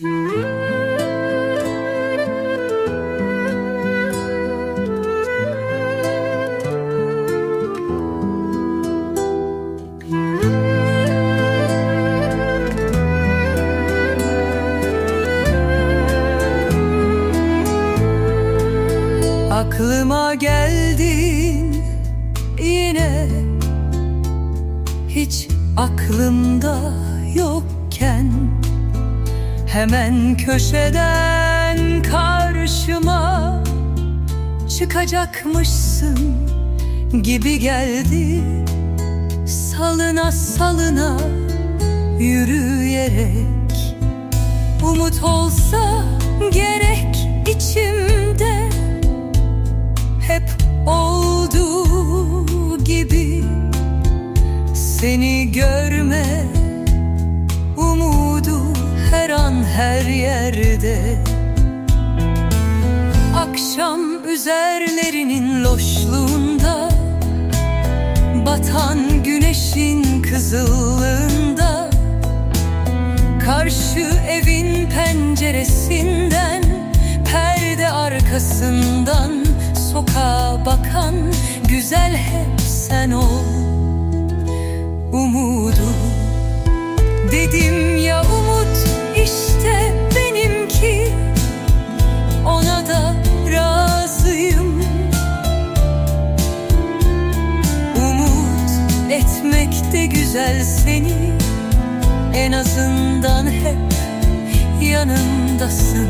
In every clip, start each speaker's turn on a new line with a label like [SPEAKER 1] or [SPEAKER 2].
[SPEAKER 1] Aklıma geldin yine. Hiç aklımda yokken Hemen köşeden karşıma Çıkacakmışsın gibi geldi. Salına salına yürüyerek. Umut olsa gerek içimde. Hep olduğu gibi seni görme her yerde. Akşam üzerlerinin loşluğunda batan güneşin kızıllığında Karşı evin penceresinden Perde arkasından Sokağa bakan Güzel hep sen ol. Umudu Dedim de güzel seni. En azından hep yanımdasın.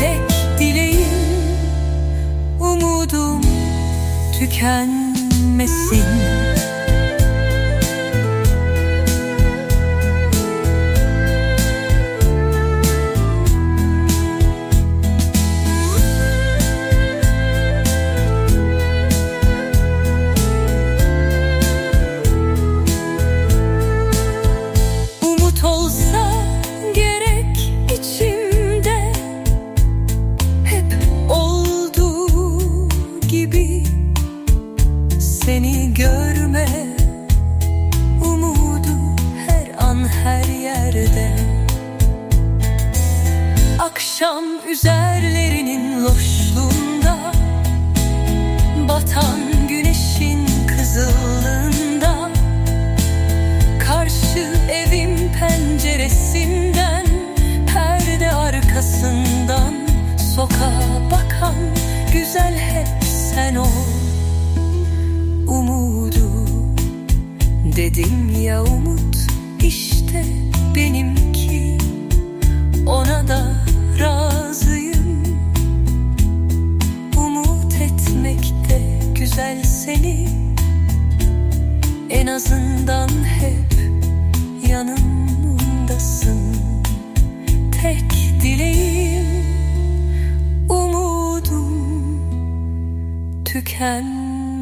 [SPEAKER 1] Tek dileğim umudum tükenmesin Seni görme. Umudu her an her yerde. Akşam üzerlerinin loşluğunda Batan güneşin kızıllığında Karşı evin penceresinden Perde arkasından Sokağa bakan Güzel hep sen ol Umudu. Dedim ya umut işte benimki. Ona da razıyım. Umut etmekte güzel seni. En azından hep yanımdasın. Tek dileğim umudum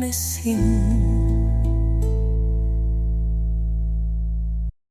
[SPEAKER 1] tükenmesin